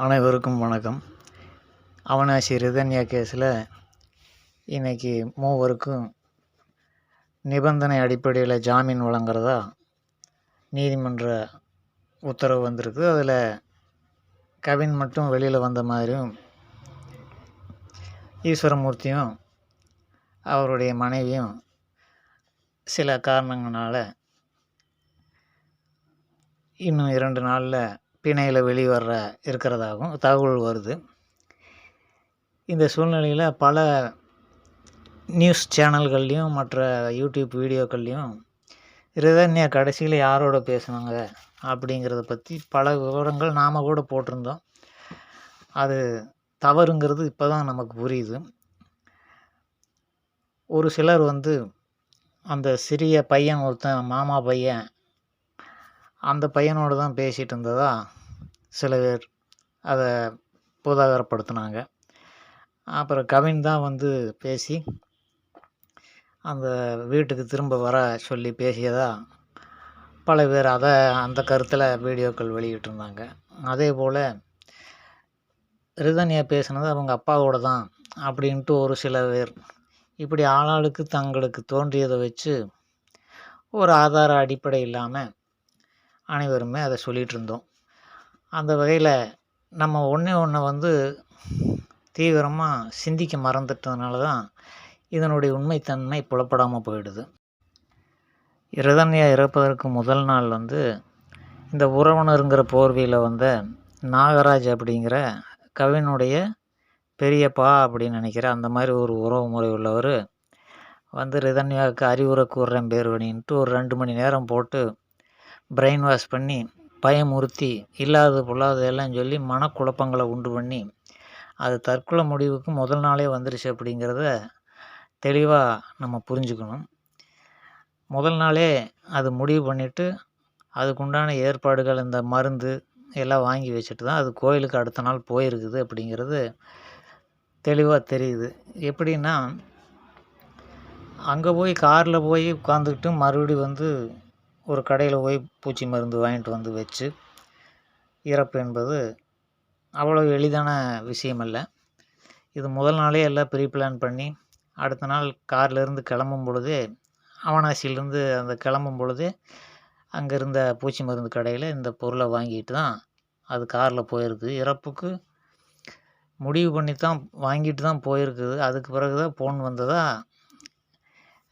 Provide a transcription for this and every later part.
அனைவருக்கும் வணக்கம். அவனாசி ரிதன்யா கேஸில் இன்றைக்கி மூவருக்கும் நிபந்தனை அடிப்படையில் ஜாமீன் வழங்குறதா நீதிமன்ற உத்தரவு வந்திருக்கு. அதில் கவின் மட்டும் வெளியில் வந்த மாதிரியும் ஈஸ்வரமூர்த்தியும் அவருடைய மனைவியும் சில காரணங்களால் இன்னும் இரண்டு நாளில் பிணையில் வெளிவர இருக்கிறதாகவும் தகவல் வருது. இந்த சூழ்நிலையில் பல நியூஸ் சேனல்கள்லேயும் மற்ற யூடியூப் வீடியோக்கள்லேயும் ரிதன்யா கடைசியில் யாரோட பேசுனாங்க? அப்படிங்கிறத பற்றி பல விவரங்கள் நாம் கூட போட்டிருந்தோம். அது தவறுங்கிறது இப்போ தான் நமக்கு புரியுது. ஒரு சிலர் வந்து அந்த சிறிய பையன் ஒருத்தன் மாமா பையன் அந்த பையனோடு தான் பேசிகிட்டு இருந்ததா? சில பேர் அதை பூதாகரப்படுத்தினாங்க. அப்புறம் கவின் தான் வந்து பேசி அந்த வீட்டுக்கு திரும்ப வர சொல்லி பேசியதாக பல பேர் அதை அந்த கருத்தில் வீடியோக்கள் வெளியிட்டிருந்தாங்க. அதே போல் ரிதன்யா பேசினது அவங்க அப்பாவோட தான் அப்படின்ட்டு ஒரு சில பேர் இப்படி ஆளாளுக்கு தங்களுக்கு தோன்றியதை வச்சு ஒரு ஆதார அடிப்படை இல்லாமல் அனைவருமே அதை சொல்லிகிட்டு இருந்தோம் அந்த வகையில் நம்ம ஒன்றே ஒன்று வந்து தீவிரமாக சிந்திக்க மறந்துட்டதுனால தான் இதனுடைய உண்மைத்தன்மை புலப்படாமல் போயிடுது. இரதன்யா இறப்பதற்கு முதல் நாள் வந்து இந்த உறவினருங்கிற போர்வையில் வந்த நாகராஜ் அப்படிங்கிற கவினுடைய பெரியப்பா அப்படின்னு நினைக்கிறேன் அந்த மாதிரி ஒரு உறவு முறை உள்ளவர் வந்து ரிதன்யாவுக்கு அறிவுரை கூறுறேன் பேர் ஒரு ரெண்டு மணி நேரம் போட்டு பிரெயின் வாஷ் பண்ணி பயமுறுத்தி இல்லாதது பொல்லாத எல்லாம் சொல்லி மனக்குழப்பங்களை உண்டு பண்ணி அது தற்கொலை முடிவுக்கு முதல் நாளே வந்துருச்சு அப்படிங்கிறத தெளிவாக நம்ம புரிஞ்சுக்கணும். முதல் நாளே அது முடிவு பண்ணிவிட்டு அதுக்குண்டான ஏற்பாடுகள் இந்த மருந்து எல்லாம் வாங்கி வச்சுட்டு தான் அது கோயிலுக்கு அடுத்த நாள் போயிருக்குது அப்படிங்கிறது தெளிவாக தெரியுது. எப்படின்னா அங்கே போய் காரில் போய் உட்காந்துக்கிட்டு மறுபடியும் வந்து ஒரு கடையில் போய் பூச்சி மருந்து வாங்கிட்டு வந்து வச்சு இறப்பு என்பது அவ்வளோ எளிதான விஷயம் அல்ல இது முதல் நாளே எல்லாம் ப்ரீ பிளான் பண்ணி அடுத்த நாள் கார்லேருந்து கிளம்பும் பொழுதே அவனாசியிலேருந்து அந்த கிளம்பும் பொழுதே அங்கே இருந்த பூச்சி மருந்து கடையில் இந்த பொருளை வாங்கிட்டு தான் அது காரில் போயிருக்குது இறப்புக்கு முடிவு பண்ணி தான் வாங்கிட்டு தான் போயிருக்குது. அதுக்கு பிறகு தான் ஃபோன் வந்ததாக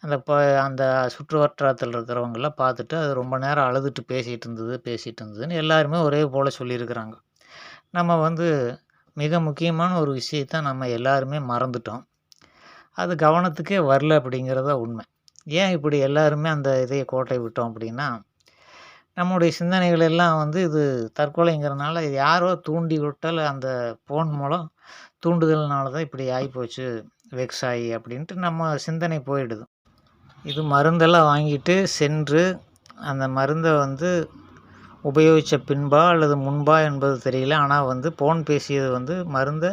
அந்த ப அந்த சுற்று வட்டாரத்தில் இருக்கிறவங்கெல்லாம் பார்த்துட்டு அது ரொம்ப நேரம் அழுதுட்டு பேசிகிட்டு இருந்தது பேசிகிட்டு இருந்ததுன்னு எல்லாருமே ஒரே போல் சொல்லியிருக்கிறாங்க. நம்ம வந்து மிக முக்கியமான ஒரு விஷயத்த நம்ம எல்லாருமே மறந்துட்டோம். அது கவனத்துக்கே வரல அப்படிங்கிறத உண்மை. ஏன் இப்படி எல்லாருமே அந்த இதையை கோட்டை விட்டோம் அப்படின்னா நம்முடைய சிந்தனைகள் எல்லாம் வந்து இது தற்கொலைங்கிறனால இது யாரோ தூண்டி விட்டல் அந்த ஃபோன் மூலம் தூண்டுதல்னால தான் இப்படி ஆகிப்போச்சு வெக்ஸ் ஆகி அப்படின்ட்டு நம்ம சிந்தனை போயிடுது. இது மருந்தெல்லாம் வாங்கிட்டு சென்று அந்த மருந்தை வந்து உபயோகித்த பின்பா அல்லது முன்பா என்பது தெரியல. ஆனால் வந்து ஃபோன் பேசியது வந்து மருந்தை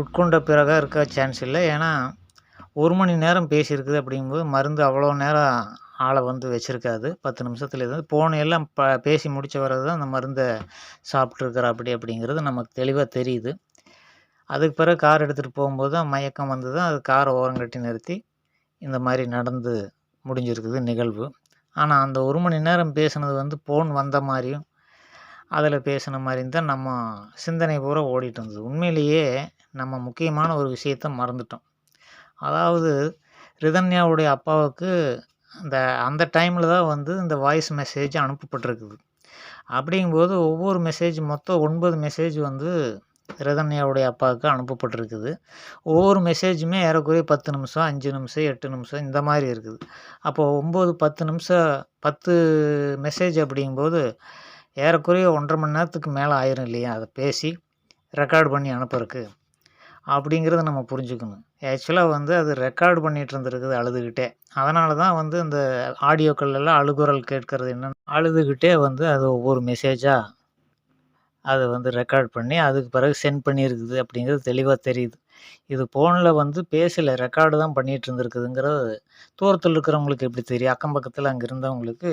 உட்கொண்ட பிறகாக இருக்க சான்ஸ் இல்லை. ஏன்னா ஒரு மணி நேரம் பேசியிருக்குது அப்படிங்கும்போது மருந்து அவ்வளோ நேரம் ஆளை வந்து வச்சுருக்காது. பத்து நிமிஷத்தில் இருந்து ஃபோன் எல்லாம் ப பேசி முடித்த வரது தான் அந்த மருந்தை சாப்பிட்ருக்குறா அப்படி அப்படிங்கிறது நமக்கு தெளிவாக தெரியுது. அதுக்கு பிறகு கார் எடுத்துகிட்டு போகும்போது தான் மயக்கம் வந்து தான் அது காரை ஓரங்கட்டி நிறுத்தி இந்த மாதிரி நடந்து முடிஞ்சிருக்குது நிகழ்வு. ஆனால் அந்த ஒரு மணி நேரம் பேசுனது வந்து ஃபோன் வந்த மாதிரியும் அதில் பேசின மாதிரியும் தான் நம்ம சிந்தனை பூரா ஓடிட்டு இருந்தது. உண்மையிலேயே நம்ம முக்கியமான ஒரு விஷயத்த மறந்துட்டோம். அதாவது ரிதன்யாவுடைய அப்பாவுக்கு அந்த அந்த டைமில் தான் வந்து இந்த வாய்ஸ் மெசேஜ் அனுப்பப்பட்டிருக்குது. அப்படிங்கும்போது ஒவ்வொரு மெசேஜ் மொத்தம் ஒன்பது மெசேஜ் வந்து ரதன்யாவுடைய அப்பாவுக்கு அனுப்பப்பட்டிருக்குது. ஒவ்வொரு மெசேஜுமே ஏறக்குறைய பத்து நிமிஷம் அஞ்சு நிமிஷம் எட்டு நிமிஷம் இந்த மாதிரி இருக்குது. அப்போது ஒம்பது பத்து நிமிஷம் பத்து மெசேஜ் அப்படிங்கும்போது ஏறக்குறைய ஒன்றரை மணி நேரத்துக்கு மேலே ஆயிரும் இல்லையா? அதை பேசி ரெக்கார்டு பண்ணி அனுப்புறக்கு அப்படிங்கிறத நம்ம புரிஞ்சுக்கணும். ஆக்சுவலாக வந்து அது ரெக்கார்டு பண்ணிகிட்டு இருந்திருக்குது அழுதுகிட்டே. அதனால தான் வந்து இந்த ஆடியோக்கள் எல்லாம் அழுகுரல் கேட்கறது என்னென்னு அழுதுகிட்டே வந்து அது ஒவ்வொரு மெசேஜாக அதை வந்து ரெக்கார்ட் பண்ணி அதுக்கு பிறகு சென்ட் பண்ணியிருக்குது அப்படிங்கிறது தெளிவாக தெரியுது. இது ஃபோனில் வந்து பேசலை ரெக்கார்டு தான் பண்ணிகிட்டு இருந்திருக்குதுங்கிறது தூரத்தில் இருக்கிறவங்களுக்கு எப்படி தெரியும்? அக்கம் பக்கத்தில் அங்கே இருந்தவங்களுக்கு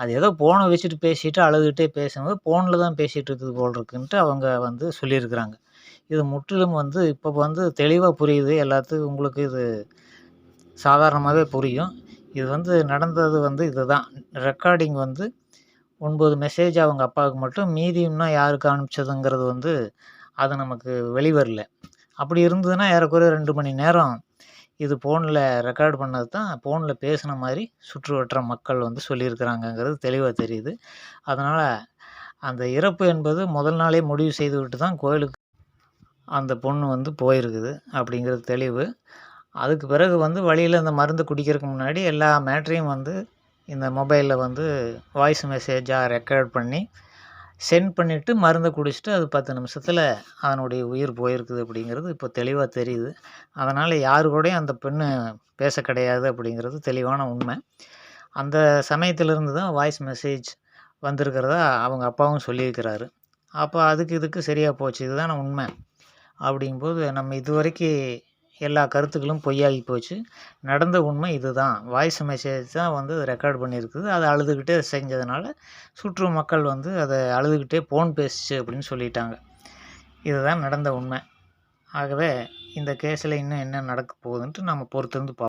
அது ஏதோ ஃபோனை வச்சுட்டு பேசிட்டு அழுதுகிட்டே பேசும்போது ஃபோனில் தான் பேசிகிட்டு இருக்குது போல் இருக்குன்ட்டு அவங்க வந்து சொல்லியிருக்கிறாங்க. இது முற்றிலும் வந்து இப்போ வந்து தெளிவாக புரியுது. எல்லாத்துக்கும் உங்களுக்கு இது சாதாரணமாகவே புரியும். இது வந்து நடந்தது வந்து இதுதான். ரெக்கார்டிங் வந்து ஒன்பது மெசேஜ் அவங்க அப்பாவுக்கு மட்டும் மீதி இன்னும் யாருக்கு அனுப்பிச்சதுங்கிறது வந்து அது நமக்கு வெளிவரல. அப்படி இருந்ததுன்னா ஏறக்குறைய ரெண்டு மணி நேரம் இது ஃபோனில் ரெக்கார்ட் பண்ணது தான் ஃபோனில் பேசின மாதிரி சுற்று மக்கள் வந்து சொல்லியிருக்கிறாங்கங்கிறது தெளிவாக தெரியுது. அதனால் அந்த இறப்பு என்பது முதல் நாளே முடிவு செய்து விட்டு தான் கோயிலுக்கு அந்த பொண்ணு வந்து போயிருக்குது அப்படிங்கிறது தெளிவு. அதுக்கு பிறகு வந்து வழியில் அந்த மருந்து குடிக்கிறதுக்கு முன்னாடி எல்லா மேட்ரையும் வந்து இந்த மொபைலில் வந்து வாய்ஸ் மெசேஜாக ரெக்கார்ட் பண்ணி சென்ட் பண்ணிவிட்டு மருந்தை குடிச்சிட்டு அது பத்து நிமிஷத்தில் அதனுடைய உயிர் போயிருக்குது அப்படிங்கிறது இப்போ தெளிவாக தெரியுது. அதனால் யாரு கூடயும் அந்த பெண்ணு பேச கிடையாது அப்படிங்கிறது தெளிவான உண்மை. அந்த சமயத்திலிருந்து தான் வாய்ஸ் மெசேஜ் வந்திருக்கிறதா அவங்க அப்பாவும் சொல்லியிருக்கிறாரு. அப்போ அதுக்கு இதுக்கு சரியாக போச்சு. இதுதான உண்மை. அப்படிங்கும்போது நம்ம இதுவரைக்கும் எல்லா கருத்துக்களும் பொய்யாகி போச்சு. நடந்த உண்மை இதுதான். வாய்ஸ் மெசேஜ் தான் வந்து ரெக்கார்ட் பண்ணியிருக்குது. அதை அழுதுகிட்டே செஞ்சதுனால சுற்று மக்கள் வந்து அதை அழுதுகிட்டே ஃபோன் பேசுச்சு அப்படின்னு சொல்லிட்டாங்க. இதுதான் நடந்த உண்மை. ஆகவே இந்த கேஸில் இன்னும் என்ன நடக்க போகுதுன்ட்டு நம்ம பொறுத்திருந்து பார்ப்போம்.